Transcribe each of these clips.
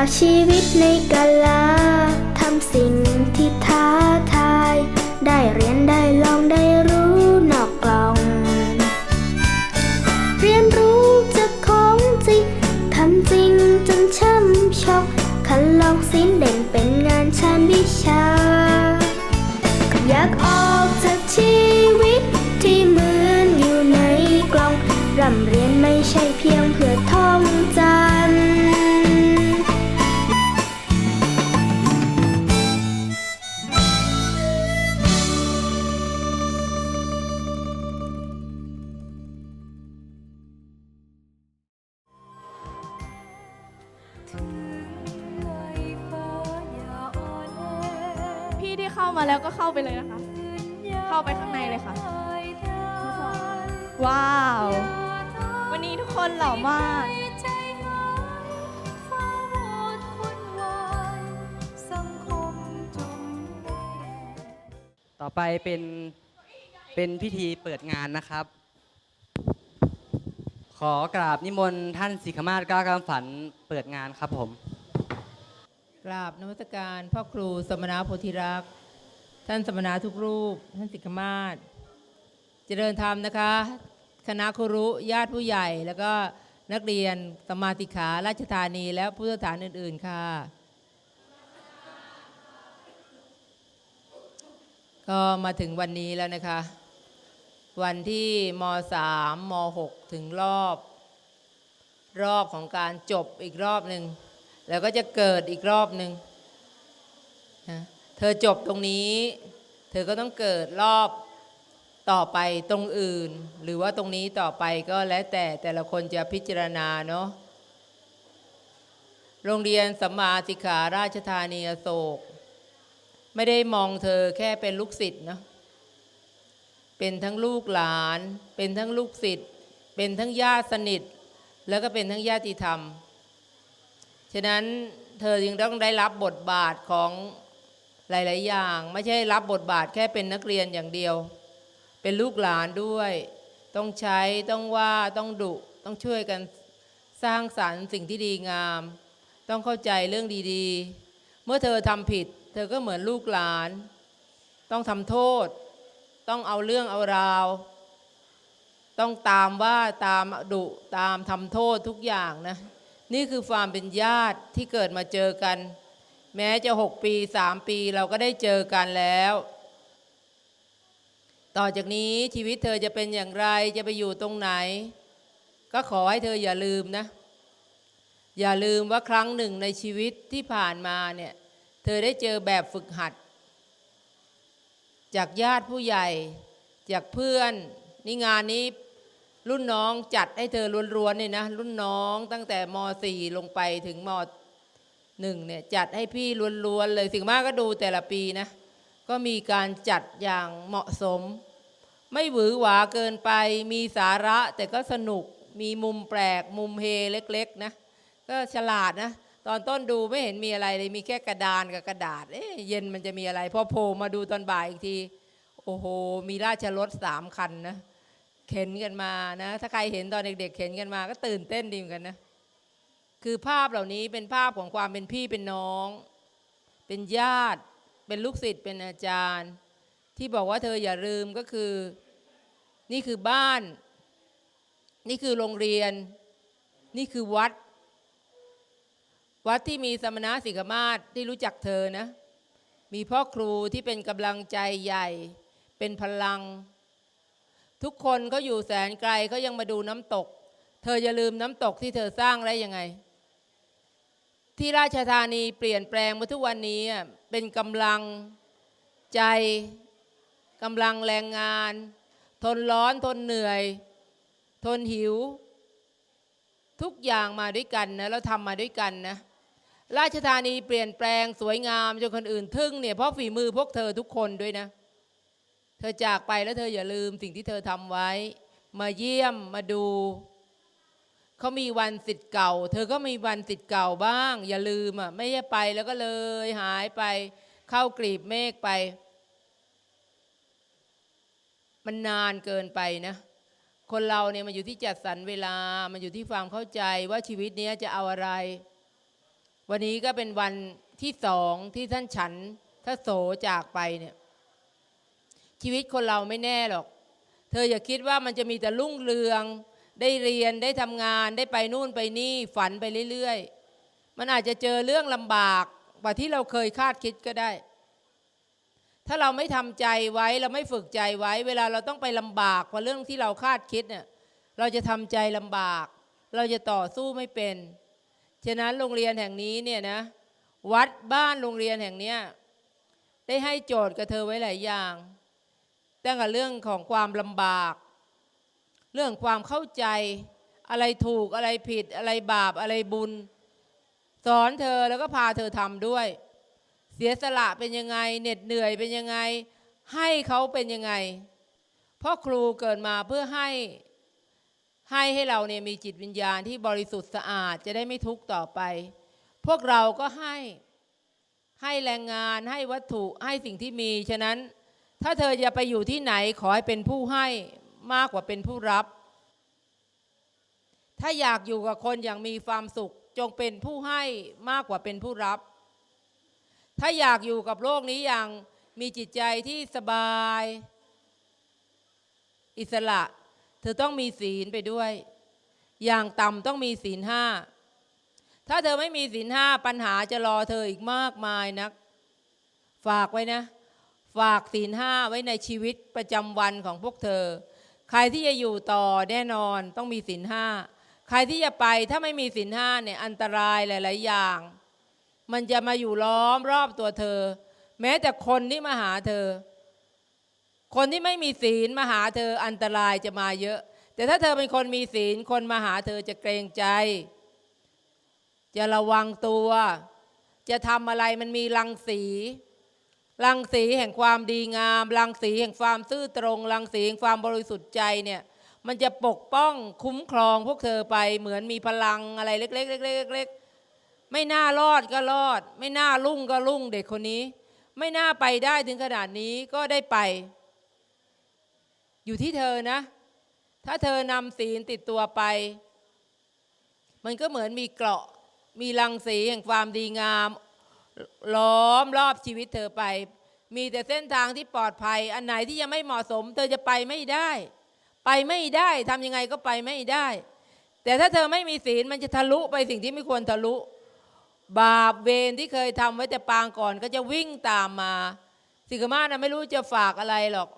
ากชีวิตในกะลาทำสิ่งที่ท้าทาย ได้เรียนได้ลองได้รู้นอกกล่อง เรียนรู้จากของจริงทำจริงจนช่ำชอกคันลองสิ้นเด่นเป็นงานชานวิชา มาแล้วก็เข้าไปเลยนะคะ เข้าไปข้างในเลยค่ะ ว้าว วันนี้ทุกคนหล่อมากต่อไปเป็นเป็นพิธีเปิดงานนะครับ ขอกราบนิมนต์ท่านสิกขมาศกล้ากำฝันเปิดงานครับผม กราบนมัสการพ่อครูสมณะโพธิรักษ์ ท่านสมณะทุกรูป ท่านสิกขมาศเจริญธรรมนะคะ คณะครุญาติผู้ใหญ่ แล้วก็นักเรียนสมมาติขาราชธานีและผู้สถานอื่น ๆ ค่ะ ก็มาถึงวันนี้แล้วนะคะ วันที่ม 3 ม 6 ถึงรอบ รอบของการจบอีกรอบหนึ่งแล้วก็จะเกิดอีกรอบหนึ่งนะ เธอจบตรงนี้ เธอก็ต้องเกิดรอบต่อไปตรงอื่น หรือว่าตรงนี้ต่อไปก็แล้วแต่แต่ละคนจะพิจารณาเนาะโรงเรียนสัมมาสิกขาราชธานีอโศก ไม่ได้มองเธอแค่เป็นลูกศิษย์เนาะเป็นทั้งลูกหลาน เป็นทั้งลูกศิษย์เป็นทั้งญาติสนิท แล้วก็เป็นทั้งญาติธรรม ฉะนั้นเธอจึงต้องได้รับบทบาทของ หลาย ๆ อย่าง ไม่ใช่รับบทบาทแค่เป็นนักเรียนอย่างเดียว เป็นลูกหลานด้วย ต้องใช้ต้องว่าต้องดุต้องช่วยกันสร้างสรรค์สิ่งที่ดีงาม ต้องเข้าใจเรื่องดีๆ เมื่อเธอทำผิด เธอก็เหมือนลูกหลาน ต้องทำโทษ ต้องเอาเรื่องเอาราว ต้องตามว่าตามดุตามทำโทษทุกอย่างนะ นี่คือความเป็นญาติที่เกิดมาเจอกัน แม้จะหกปีสามปีเราก็ได้เจอกันแล้ว ต่อจากนี้ชีวิตเธอจะเป็นอย่างไรจะไปอยู่ตรงไหน ก็ขอให้เธออย่าลืมนะ อย่าลืมว่าครั้งหนึ่งในชีวิตที่ผ่านมาเนี่ย เธอได้เจอแบบฝึกหัด จากญาติผู้ใหญ่ จากเพื่อนนี่งานนี้รุ่นน้องจัดให้เธอล้วนๆเนี่ยนะ รุ่นน้องตั้งแต่ม .4 ลงไปถึงม .1 เนี่ยจัดให้พี่ล้วนๆเลยสิ่งมากก็ดูแต่ละปีนะ ก็มีการจัดอย่างเหมาะสม ไม่หวือหวาเกินไปมีสาระแต่ก็สนุกมีมุมแปลกมุมเฮเล็กๆนะก็ฉลาดนะ ตอนต้นดูไม่เห็นมีอะไรเลยมีแค่กระดานกับกระดาษเอ๊ะเย็นมันจะมีอะไรพอโผล่มาดูตอนบ่ายอีกที โอ้โห มีราชรถสามคันนะเข็นกันมานะ ถ้าใครเห็นตอนเด็กๆเข็นกันมาก็ตื่นเต้นดีเหมือนกันนะ คือภาพเหล่านี้เป็นภาพของความเป็นพี่เป็นน้อง เป็นญาติ เป็นลูกศิษย์เป็นอาจารย์ ที่บอกว่าเธออย่าลืมก็คือ นี่คือบ้าน นี่คือโรงเรียน นี่คือวัด วัดที่มีสมณะสิกมาศที่รู้จักเธอนะ มีพ่อครูที่เป็นกำลังใจใหญ่ เป็นพลัง ทุกคนเขาอยู่แสนไกลเขายังมาดูน้ำตก เธออย่าลืมน้ำตกที่เธอสร้างได้ยังไง ที่ราชธานีเปลี่ยนแปลงมาทุกวันนี้เป็นกำลังใจกำลังแรงงาน ทนร้อนทนเหนื่อย ทนหิว ทุกอย่างมาด้วยกันนะแล้วทำมาด้วยกันนะราชธานีเปลี่ยนแปลงสวยงามจนคนอื่นทึ่งเนี่ยเพราะฝีมือพวกเธอทุกคนด้วยนะ เธอจากไปแล้วเธออย่าลืมสิ่งที่เธอทำไว้ มาเยี่ยมมาดู เขามีวันสิทธิ์เก่า เธอก็มีวันสิทธิ์เก่าบ้าง อย่าลืมอะไม่ใช่ไปแล้วก็เลยหายไป เข้ากรีบเมฆไป มันนานเกินไปนะ คนเราเนี่ยมันอยู่ที่จัดสรรเวลา มันอยู่ที่ความเข้าใจว่าชีวิตเนี้ยจะเอาอะไร วันนี้ก็เป็นวันที่สองที่ท่านฉันถ้าโสจากไปเนี่ย ชีวิตคนเราไม่แน่หรอก เธออย่าคิดว่ามันจะมีแต่รุ่งเรือง ได้เรียนได้ทำงานได้ไปนู่นไปนี่ฝันไปเรื่อยๆ มันอาจจะเจอเรื่องลำบากกว่าที่เราเคยคาดคิดก็ได้ ถ้าเราไม่ทำใจไว้เราไม่ฝึกใจไว้ เวลาเราต้องไปลำบากกว่าเรื่องที่เราคาดคิดเนี่ยเราจะทำใจลำบาก เราจะต่อสู้ไม่เป็นฉะนั้นโรงเรียนแห่งนี้เนี่ยนะวัดบ้านโรงเรียนแห่งเนี้ยได้ให้โจทย์กับเธอไว้หลายอย่างตั้งแต่เรื่องของความลำบาก เรื่องความเข้าใจอะไรถูกอะไรผิดอะไรบาปอะไรบุญ สอนเธอแล้วก็พาเธอทำด้วย เสียสละเป็นยังไงเหน็ดเหนื่อยเป็นยังไง ให้เขาเป็นยังไง เพราะครูเกิดมาเพื่อให้ให้ให้เราเนี่ยมีจิตวิญญาณที่บริสุทธิ์สะอาดจะได้ไม่ทุกข์ต่อไป พวกเราก็ให้ให้แรงงานให้วัตถุให้สิ่งที่มี ฉะนั้น ถ้าเธอจะไปอยู่ที่ไหนขอให้เป็นผู้ให้ มากกว่าเป็นผู้รับ ถ้าอยากอยู่กับคนอย่างมีความสุข จงเป็นผู้ให้มากกว่าเป็นผู้รับ ถ้าอยากอยู่กับโลกนี้อย่างมีจิตใจที่สบาย อิสระ เธอต้องมีศีลไปด้วย อย่างต่ำต้องมีศีลห้าถ้าเธอไม่มีศีลห้าปัญหาจะรอเธออีกมากมายนัก ฝากไว้นะ ฝากศีลห้าไว้ในชีวิตประจำวันของพวกเธอ ใครที่จะอยู่ต่อแน่นอนต้องมีศีลห้าใครที่จะไปถ้าไม่มีศีลห้าเนี่ยอันตรายหลาย ๆ อย่าง มันจะมาอยู่ล้อมรอบตัวเธอ แม้แต่คนที่มาหาเธอ คนที่ไม่มีศีลมาหาเธออันตรายจะมาเยอะ แต่ถ้าเธอเป็นคนมีศีลคนมาหาเธอจะเกรงใจ จะระวังตัว จะทำอะไรมันมีรังสี รังสีแห่งความดีงาม รังสีแห่งความซื่อตรง รังสีแห่งความบริสุทธิ์ใจเนี่ย มันจะปกป้องคุ้มครองพวกเธอไปเหมือนมีพลังอะไรเล็กๆเล็กๆเล็กๆไม่น่ารอดก็รอด ไม่น่ารุ่งก็รุ่งเด็กคนนี้ ไม่น่าไปได้ถึงขนาดนี้ก็ได้ไป อยู่ที่เธอนะ ถ้าเธอนำศีลติดตัวไป มันก็เหมือนมีเกราะมีรังสีแห่งความดีงาม ล้อมรอบชีวิตเธอไป มีแต่เส้นทางที่ปลอดภัย อันไหนที่ยังไม่เหมาะสม เธอจะไปไม่ได้ ไปไม่ได้ทำยังไงก็ไปไม่ได้ แต่ถ้าเธอไม่มีศีลมันจะทะลุไปสิ่งที่ไม่ควรทะลุ บาปเวรที่เคยทำไว้แต่ปางก่อนก็จะวิ่งตามมา สิกมานะไม่รู้จะฝากอะไรหรอก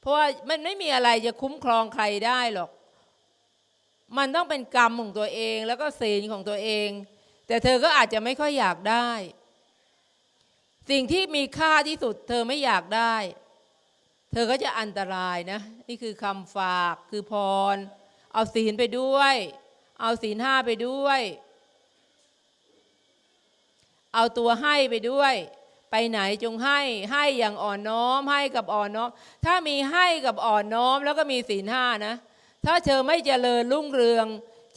เพราะว่ามันไม่มีอะไรจะคุ้มครองใครได้หรอกมันต้องเป็นกรรมของตัวเองแล้วก็ศีลของตัวเอง แต่เธอก็อาจจะไม่ค่อยอยากได้ สิ่งที่มีค่าที่สุด เธอไม่อยากได้ เธอก็จะอันตรายนะ นี่คือคำฝากคือพร เอาศีลไปด้วย เอาศีลห้าไปด้วย เอาตัวให้ไปด้วย ไปไหนจงให้ให้อย่างอ่อนน้อมให้กับอ่อนน้อม ถ้ามีให้กับอ่อนน้อมแล้วก็มีศีลห้านะ ถ้าเธอไม่เจริญรุ่งเรือง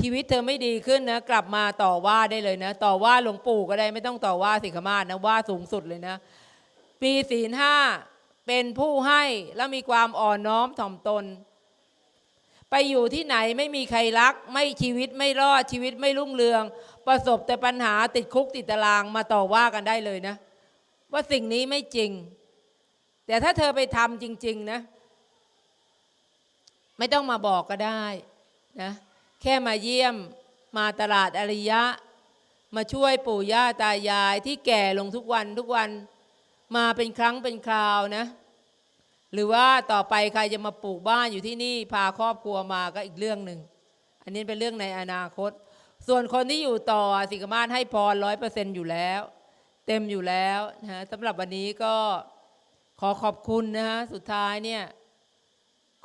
ชีวิตเธอไม่ดีขึ้นนะ กลับมาต่อว่าได้เลยนะ ต่อว่าหลวงปู่ก็ได้ไม่ต้องต่อว่าสิกขมาศนะว่าสูงสุดเลยนะมีศีลห้าเป็นผู้ให้แล้วมีความอ่อนน้อมถ่อมตน ไปอยู่ที่ไหนไม่มีใครรัก ไม่ชีวิตไม่รอดชีวิตไม่รุ่งเรือง ประสบแต่ปัญหาติดคุกติดตารางมาต่อว่ากันได้เลยนะ ว่าสิ่งนี้ไม่จริง แต่ถ้าเธอไปทำจริง ๆ นะ ไม่ต้องมาบอกก็ได้นะ แค่มาเยี่ยมมาตลาดอริยะ มาช่วยปู่ย่าตายายที่แก่ลงทุกวันทุกวันมาเป็นครั้งเป็นคราวนะ หรือว่าต่อไปใครจะมาปลูกบ้านอยู่ที่นี่พาครอบครัวมาก็อีกเรื่องหนึ่งอันนี้เป็นเรื่องในอนาคต ส่วนคนที่อยู่ต่อสิกมาศให้พรร้อยเปอร์เซ็นต์อยู่แล้ว เต็มอยู่แล้วนะฮะสำหรับวันนี้ก็ขอขอบคุณนะฮะสุดท้ายเนี่ย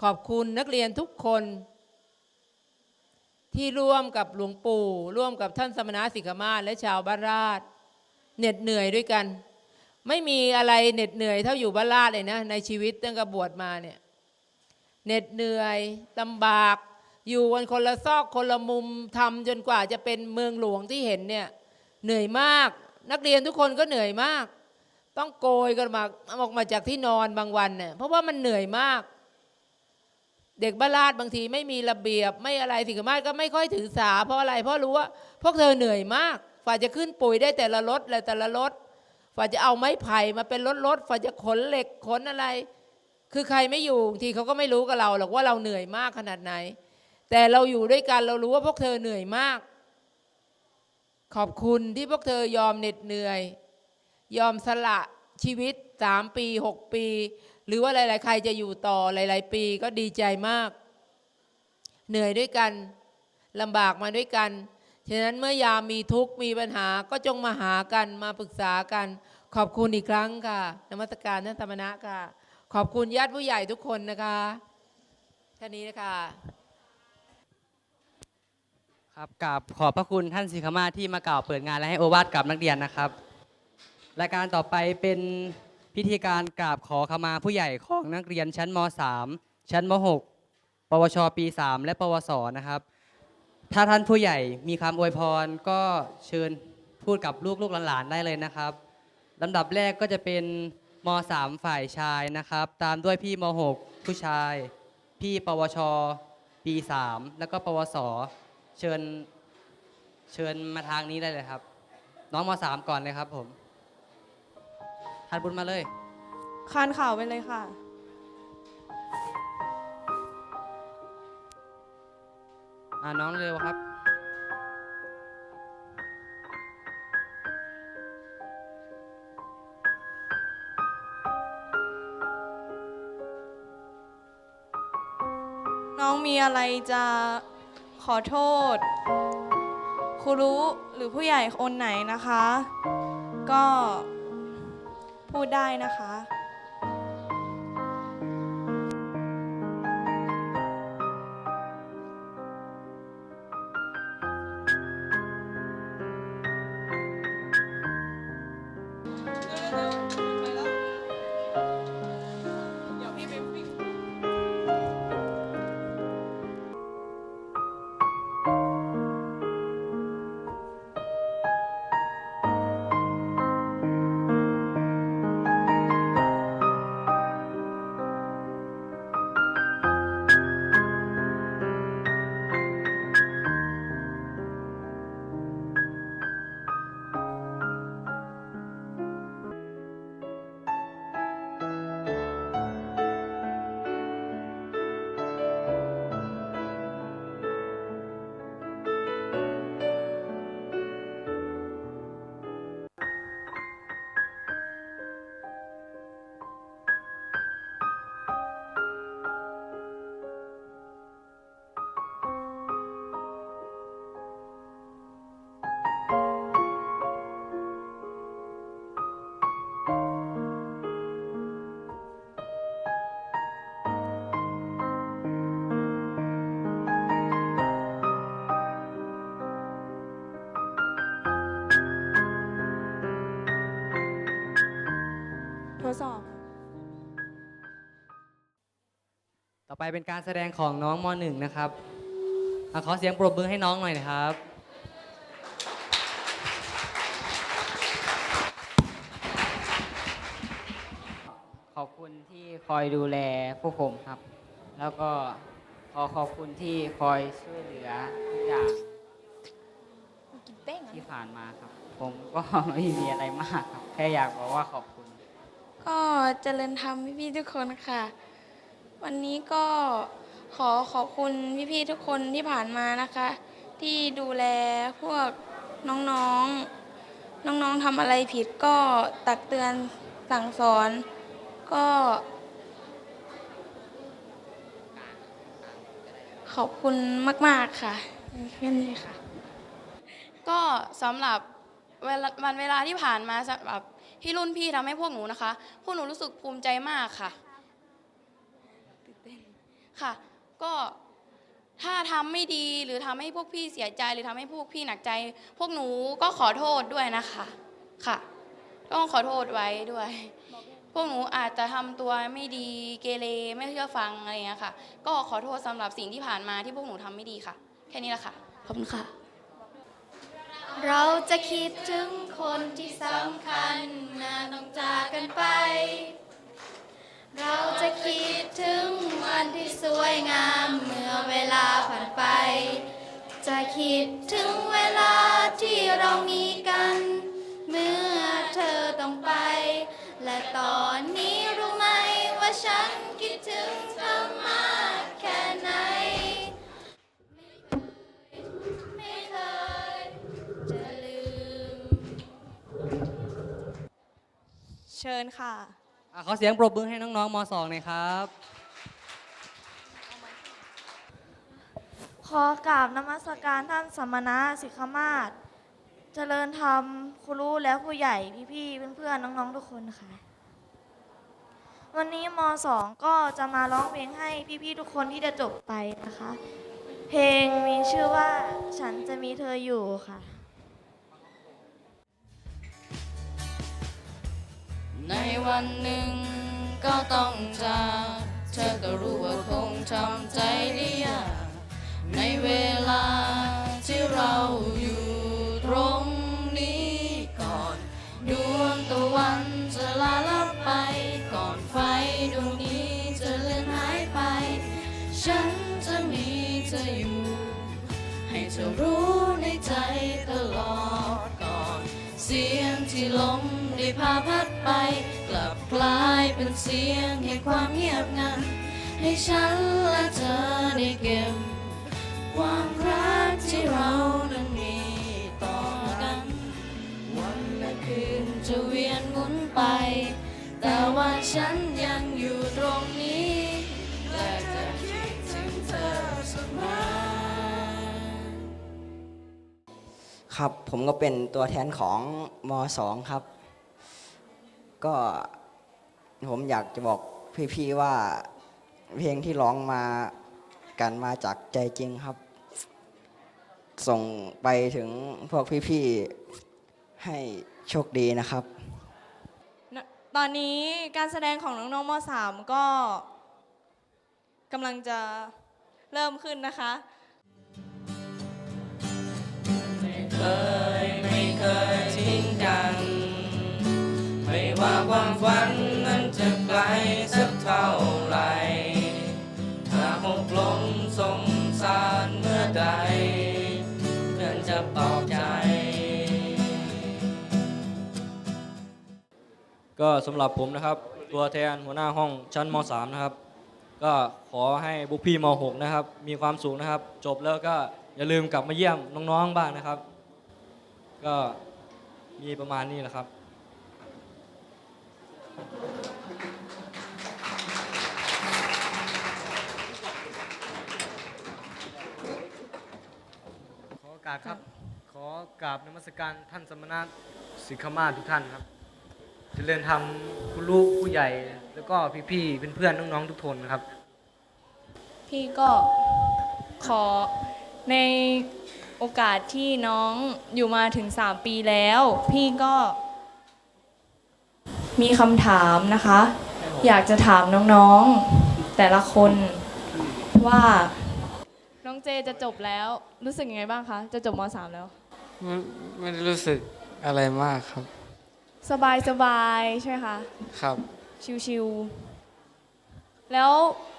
ขอบคุณนักเรียนทุกคน ที่ร่วมกับหลวงปู่ ร่วมกับท่านสมณะสิกขมาศและชาวบ้านราชเหน็ดเหนื่อยด้วยกัน ไม่มีอะไรเหน็ดเหนื่อยเท่าอยู่บ้านราชเลยนะในชีวิตตั้งแต่บวชมาเนี่ยเหน็ดเหนื่อยลำบาก อยู่กันคนละซอกคนละมุมทำจนกว่าจะเป็นเมืองหลวงที่เห็นเนี่ยเหนื่อยมาก นักเรียนทุกคนก็เหนื่อยมาก ต้องโกยกันมาออกมาจากที่นอนบางวันเนี่ยเพราะว่ามันเหนื่อยมาก เด็กบ้านลาดบางทีไม่มีระเบียบไม่อะไรสิกมาศก็ไม่ค่อยถือสา เพราะอะไร เพราะรู้ว่าพวกเธอเหนื่อยมากฝ่าจะขึ้นปุ๋ยได้แต่ละรถแต่ละรถฝ่าจะเอาไม้ไผ่มาเป็นรถรถฝ่าจะขนเหล็กขนอะไร คือใครไม่อยู่บางทีเขาก็ไม่รู้กับเราหรอกว่าเราเหนื่อยมากขนาดไหน แต่เราอยู่ด้วยกันเรารู้ว่าพวกเธอเหนื่อยมาก ขอบคุณที่พวกเธอยอมเหน็ดเหนื่อย ยอมสละชีวิตสามปีหกปี หรือว่าหลาย ๆ ใครจะอยู่ต่อหลาย ๆ ปีก็ดีใจมาก เหนื่อยด้วยกันลำบากมาด้วยกัน ฉะนั้นเมื่อยามมีทุกข์มีปัญหาก็จงมาหากันมาปรึกษากัน ขอบคุณอีกครั้งค่ะนมัสการท่านธรรมนะค่ะ ขอบคุณญาติผู้ใหญ่ทุกคนนะคะท่านี้นะคะครับกราบขอบพระคุณท่านสิกขมาที่มากล่าวเปิดงานและให้โอวาทกับนักเรียนนะครับรายการต่อไปเป็น พิธีการกราบขอขมาผู้ใหญ่ของนักเรียนชั้นม .3 ชั้นม .6 ปวชปี 3 และปวสนะครับ ถ้าท่านผู้ใหญ่มีคำอวยพรก็เชิญพูดกับลูกลูกๆหลานๆได้เลยนะครับลำดับแรกก็จะเป็นม .3 ฝ่ายชายนะครับ ตามด้วยพี่ม .6 ผู้ชาย พี่ปวช ปี 3 แล้วก็ปวส เชิญเชิญมาทางนี้ได้เลยครับ น้องม .3 ก่อนเลยครับผม ทันบุญมาเลย คานข่าวไปเลยค่ะ อ่าน้องเร็วครับ น้องมีอะไรจะขอโทษ ครูรู้หรือผู้ใหญ่คนไหนนะคะ ก็ พูดได้นะคะ ไปเป็นการแสดงของน้องม .1 นะครับอะขอเสียงปรบมือให้น้องหน่อยนะครับ ขอบคุณที่คอยดูแลพวกผมครับ แล้วก็ขอขอบคุณที่คอยช่วยเหลือทุกอย่างที่ผ่านมาครับ ผมก็ไม่มีอะไรมากครับ แค่อยากบอกว่าขอบคุณ ก็เจริญธรรมพี่ๆทุกคนค่ะ วันนี้ก็ขอขอบคุณพี่ๆทุกคนที่ผ่านมานะคะ ที่ดูแลพวกน้องๆ น้องๆทำอะไรผิดก็ตักเตือนสั่งสอน ก็ ขอบคุณมาก ๆ ค่ะแค่นี้ค่ะ ก็สำหรับเวลาวันเวลาที่ผ่านมาสำหรับที่รุ่นพี่ทำให้พวกหนูนะคะ พวกหนูรู้สึกภูมิใจมากค่ะ ค่ะ ก็ถ้าทำไม่ดีหรือทำให้พวกพี่เสียใจหรือทำให้พวกพี่หนักใจ พวกหนูก็ขอโทษด้วยนะคะค่ะ ต้องขอโทษไว้ด้วย พวกหนูอาจจะทำตัวไม่ดีเกเรไม่เชื่อฟังอะไรอย่างเงี้ยค่ะ ก็ขอโทษสำหรับสิ่งที่ผ่านมาที่พวกหนูทำไม่ดีค่ะ แค่นี้แหละค่ะขอบคุณค่ะ เราจะคิดถึงคนที่สำคัญนาต้องจากกันไป เราจะคิดถึงวันที่สวยงามเมื่อเวลาผ่านไป จะคิดถึงเวลาที่เรามีกัน เมื่อเธอต้องไป และตอนนี้รู้ไหมว่าฉันคิดถึงเธอมากแค่ไหน ไม่เคยจะลืม เชิญค่ะ อะขอเสียงปรบมือให้น้องๆม .2 หน่อยครับ ขอกราบนมัสการท่านสมณะสิกขมาศเจริญธรรมครูรู้และผู้ใหญ่พี่ๆเพื่อนๆน้องๆทุกคนค่ะ วันนี้มสองก็จะมาร้องเพลงให้พี่ๆทุกคนที่จะจบไปนะคะ เพลงมีชื่อว่าฉันจะมีเธออยู่ค่ะ ในวันหนึ่งก็ต้องจากเธอก็รู้ว่าคงทำใจได้ยากในเวลาที่เราอยู่ตรงนี้ก่อน ดวงตะวันจะลาลับไป ก่อนไฟดวงนี้จะเลือนหายไป ฉันจะมีเธออยู่ ให้เธอรู้ในใจตลอดก่อน เสียงที่ลมได้ พาพัดไปกลับกลายเป็นเสียงแห่งความเงียบงัน ให้ฉันและเธอได้เก็บ ความรักที่เรานั้นมีต่อกัน วันและคืนจะเวียนหมุนไป แต่ว่าฉันยังอยู่ตรงนี้ และจะคิดถึงเธอเสมอครับ ผมก็เป็นตัวแทนของม .2 ครับ ก็ผมอยากจะบอกพี่ๆว่า เพลงที่ร้องมากันมาจากใจจริงครับ ส่งไปถึงพวกพี่ๆให้โชคดีนะครับ ตอนนี้การแสดงของน้องๆม .3 ก็กำลังจะเริ่มขึ้นนะคะ ความฝันนั้นจะไกลสักเท่าไหรถ้าหกลมสงสารเมื่อใดเพื่อนจะปลอบใจ ก็สำหรับผมนะครับ ตัวแทนหัวหน้าห้องชั้นม .3 นะครับ ก็ขอให้บุกพี่ม .6 นะครับ มีความสุขนะครับ จบแล้วก็อย่าลืมกลับมาเยี่ยมน้องๆบ้างนะครับ ก็มีประมาณนี้แหละครับ ขอโอกาสครับ ขอกราบนมัสการท่านสมณะสิกขมาทุกท่านครับ เจริญธรรมคุณลูกผู้ใหญ่ แล้วก็พี่ๆเพื่อนๆน้องๆทุกคนครับ พี่ก็ขอในโอกาสที่น้องอยู่มาถึง 3 ปีแล้ว พี่ก็ มีคำถามนะคะ อยากจะถามน้องๆแต่ละคนว่าน้องเจจะจบแล้ว รู้สึกยังไงบ้างคะ จะจบม .3 แล้ว ไม่ไม่ได้รู้สึกอะไรมากครับ สบายสบายๆใช่ไหมคะ ครับ ชิวๆแล้ว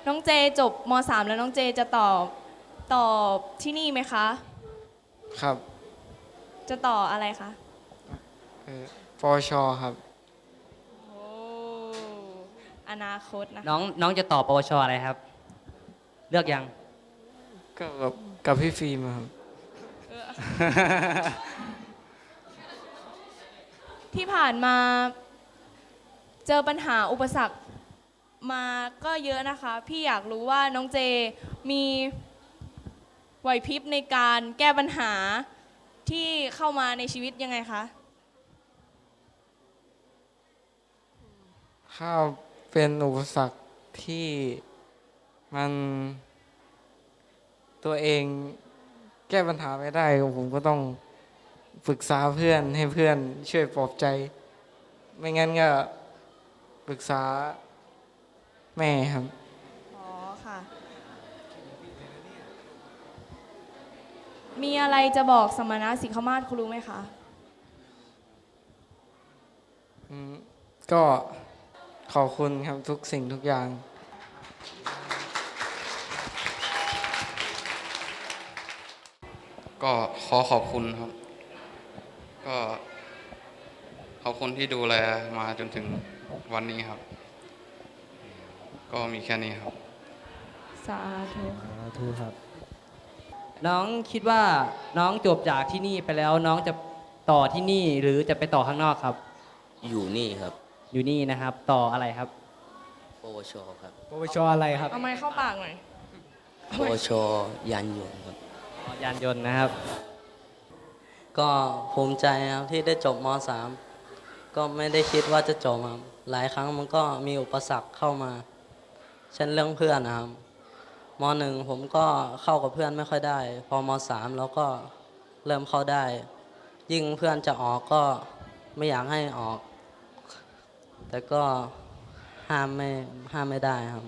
น้องเจจบม .3 แล้วน้องเจจะตอบตอบที่นี่ไหมคะ ครับ จะต่ออะไรคะ เอ่อปอชอครับโอ้ อนาคตนะคะน้องน้องจะตอบปวชอะไรครับ เลือกยังก็กับกับพี่ฟิล์มอะครับ ที่ผ่านมาเจอปัญหาอุปสรรคมาก็เยอะนะคะ พี่อยากรู้ว่าน้องเจมีไหวพริบในการแก้ปัญหาที่เข้ามาในชีวิตยังไงคะข้าว เป็นอุปสรรคที่มันตัวเองแก้ปัญหาไม่ได้ ผมก็ต้องปรึกษาเพื่อนให้เพื่อนช่วยปลอบใจ ไม่งั้นก็ปรึกษาแม่ครับ อ๋อค่ะ มีอะไรจะบอกสมณะสิกขมาศคุณรู้ไหมคะ อืม ก็ ขอบคุณครับทุกสิ่งทุกอย่าง ก็ขอขอบคุณครับ ก็ขอบอบคุณที่ดูแลมาจนถึงวันนี้ครับ ก็มีแค่นี้ครับ สาธุทูครับ น้องคิดว่าน้องจบจากที่นี่ไปแล้วน้องจะต่อที่นี่หรือจะไปต่อข้างนอกครับ อยู่นี่ครับ อยู่นี่นะครับ ต่ออะไรครับ ปวชครับ ปวชอะไรครับเอาไม้เข้าปากหน่อย ปวชยานยนต์ครับยานยนต์นะครับ ก็ภูมิใจครับที่ได้จบม .3 ก็ไม่ได้คิดว่าจะจบครับหลายครั้งมันก็มีอุปสรรคเข้ามา เช่นเรื่องเพื่อนนะครับมหนึ่งผมก็เข้ากับเพื่อนไม่ค่อยได้ พอมสามแล้วก็เริ่มเข้าได้ ยิ่งเพื่อนจะออกก็ไม่อยากให้ออก แต่ก็ห้ามไม่ห้ามไม่ได้ครับ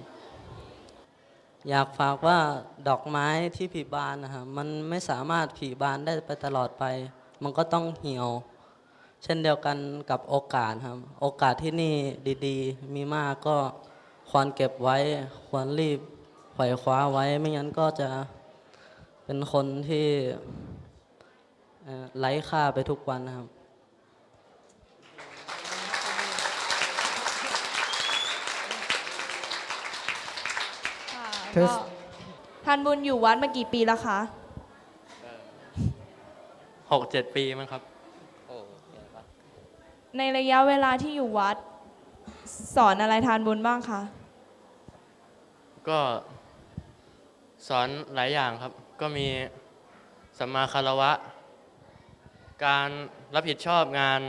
อยากฝากว่าดอกไม้ที่ผลิบานนะครับมันไม่สามารถผลิบานได้ไปตลอดไป มันก็ต้องเหี่ยว เช่นเดียวกันกับโอกาสครับ โอกาสที่นี่ดีๆ มีมากก็ควรเก็บไว้ควรรีบไขว่คว้าไว้ไม่งั้นก็จะเป็นคนที่ไร้ค่าไปทุกวันนะครับ เธอก็ท่านบุญอยู่วัดมากี่ปีแล้วคะ หกเจ็ดปีมั้งครับในระยะเวลาที่อยู่วัด สอนอะไรทานบุญบ้างคะ ก็สอนหลายอย่างครับ ก็มีสัมมาคารวะ การรับผิดชอบงาน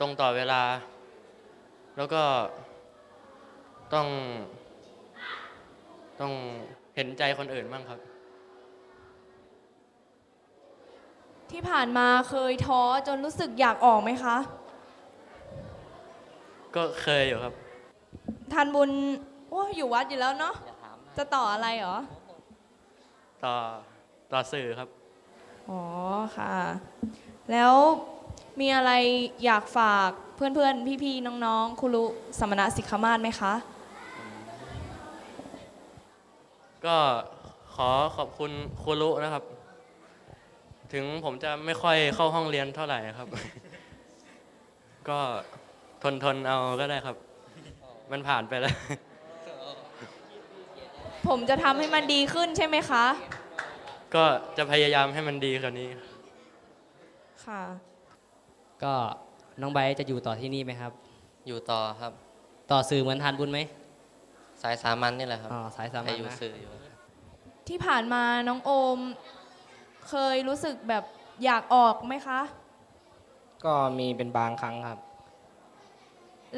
ตรงต่อเวลา แล้วก็ต้อง ต้องเห็นใจคนอื่นบ้างครับ ที่ผ่านมาเคยท้อจนรู้สึกอยากออกไหมคะ ก็เคยอยู่ครับ ทานบุญโอ้อยู่วัดอยู่แล้วเนาะจะต่ออะไรเหรอ ต่อต่อสื่อครับ อ๋อค่ะ แล้วมีอะไรอยากฝากเพื่อนๆ พี่ๆ น้องๆ คุรุสมณะสิกขมาศไหมคะ ก็ขอขอบคุณครูรุนะครับ ถึงผมจะไม่ค่อยเข้าห้องเรียนเท่าไหร่ครับ ก็ทนทนๆเอาก็ได้ครับ มันผ่านไปแล้ว ผมจะทำให้มันดีขึ้นใช่ไหมคะ ก็จะพยายามให้มันดีกว่านี้ ค่ะ ก็น้องไบร์ทจะอยู่ต่อที่นี่ไหมครับ อยู่ต่อครับ ต่อสื่อเหมือนทานบุญไหม สายสามัญนี่แหละครับอ๋อสายสามัญให้อยู่นะสื่ออยู่ ที่ผ่านมาน้องโอม เคยรู้สึกแบบอยากออกไหมคะ ก็มีเป็นบางครั้งครับ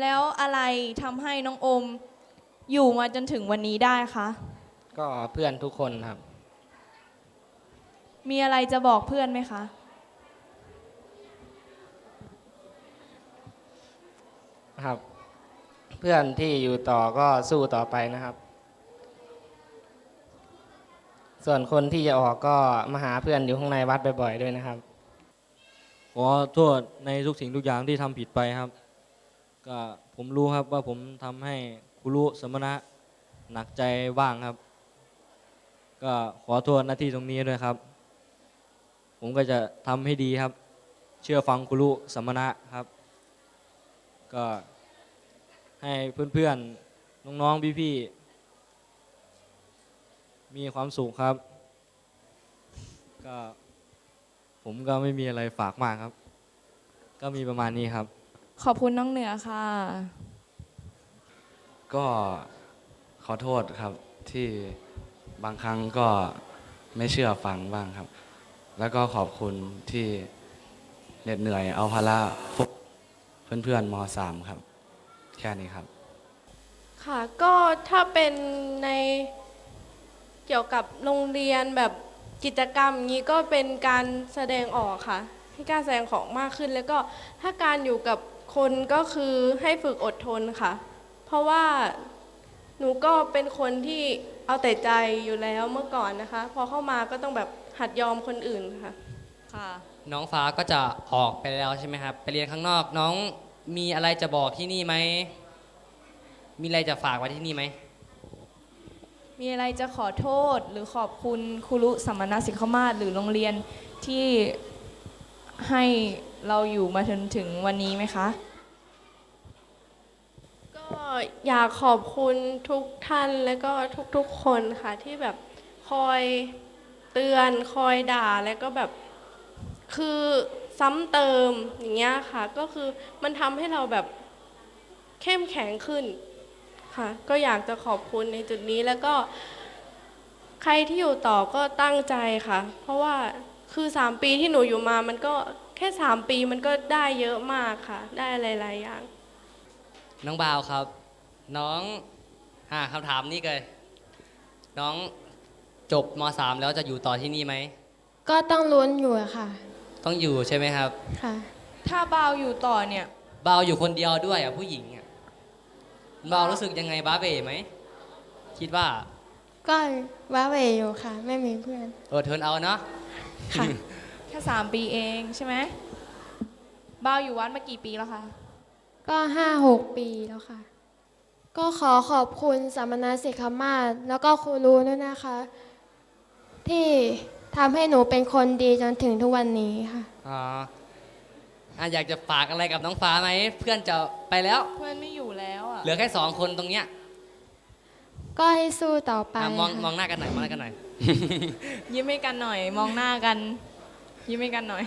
แล้วอะไรทำให้น้องโอม อยู่มาจนถึงวันนี้ได้คะ ก็เพื่อนทุกคนครับ มีอะไรจะบอกเพื่อนไหมคะ ครับ เพื่อนที่อยู่ต่อก็สู้ต่อไปนะครับ ส่วนคนที่จะออกก็มาหาเพื่อนอยู่ข้างในวัดบ่อยๆด้วยนะครับขอโทษในทุกสิ่งทุกอย่างที่ทำผิดไปครับ ก็ผมรู้ครับว่าผมทำให้ครูรุสมณะหนักใจบ้างครับ ก็ขอโทษหน้าที่ตรงนี้ด้วยครับ ผมก็จะทำให้ดีครับ เชื่อฟังครูรุสมณะครับ ก็ ให้เพื่อนๆ น้องๆ พี่ๆ มีความสุขครับ ก็ผมก็ไม่มีอะไรฝากมากครับ ก็มีประมาณนี้ครับ ขอบคุณน้องเหนือค่ะ ก็ขอโทษครับที่บางครั้งก็ไม่เชื่อฟังบ้างครับ แล้วก็ขอบคุณที่เหน็ดเหนื่อยเอาภาระพวกเพื่อนๆมสามครับ แค่นี้ครับ ค่ะ ก็ถ้าเป็นในเกี่ยวกับโรงเรียนแบบกิจกรรมอย่างนี้ก็เป็นการแสดงออกค่ะ ให้กล้ารแสดงของมากขึ้น แล้วก็ถ้าการอยู่กับคนก็คือให้ฝึกอดทนค่ะ เพราะว่าหนูก็เป็นคนที่เอาแต่ใจอยู่แล้วเมื่อก่อนนะคะ พอเข้ามาก็ต้องแบบหัดยอมคนอื่นค่ะ ค่ะ น้องฟ้าก็จะออกไปแล้วใช่ไหมครับ ไปเรียนข้างนอกน้อง มีอะไรจะบอกที่นี่ไหม มีอะไรจะฝากไว้ที่นี่ไหม มีอะไรจะขอโทษหรือขอบคุณครูรุสัมมนาสิกขมาศหรือโรงเรียนที่ให้เราอยู่มาจนถึงวันนี้ไหมคะอยากขอบคุณทุกท่านและก็ทุกๆคนค่ะ ที่แบบคอยเตือนคอยด่าแล้วก็แบบคือ ซ้ำเติมอย่างเงี้ยค่ะ ก็คือมันทำให้เราแบบเข้มแข็งขึ้นค่ะ ก็อยากจะขอบคุณในจุดนี้แล้วก็ใครที่อยู่ต่อก็ตั้งใจค่ะ เพราะว่าคือสามปีที่หนูอยู่มามันก็แค่สามปีมันก็ได้เยอะมากค่ะ ได้หลายๆอย่าง น้องบาวครับ น้องอ่าคำถามนี้เลยน้องจบม .3 แล้วจะอยู่ต่อที่นี่ไหม ก็ต้องลุ้นอยู่อะค่ะ ต้องอยู่ใช่ไหมครับ ค่ะ ถ้าบาวอยู่ต่อเนี่ย บาวอยู่คนเดียวด้วยอะผู้หญิงอะบาวรู้สึกยังไงบ้าเบ๋ไหม คิดว่า ก็ว้าเหวอยู่ค่ะ ไม่มีเพื่อน เออเทิร์นเอาเนาะ ค่ะ แค่สามปีเองใช่ไหมบาวอยู่วัดมากี่ปีแล้วคะ ก็ห้าหกปีแล้วค่ะ ก็ขอขอบคุณสามนาสิกขมาศแล้วก็ครูรู้ด้วยนะคะ ที่ ทำให้หนูเป็นคนดีจนถึงทุกวันนี้ค่ะ อ๋ออะอยากจะฝากอะไรกับน้องฟ้าไหม เพื่อนจะไปแล้ว เพื่อนไม่อยู่แล้วอะ เหลือแค่สองคนตรงเนี้ยก็ให้สู้ต่อไปอะมองค่ะ มองหน้ากันหน่อยมองหน้ากันหน่อย ยิ้มให้กันหน่อย มองหน้ากัน ยิ้มให้กันหน่อย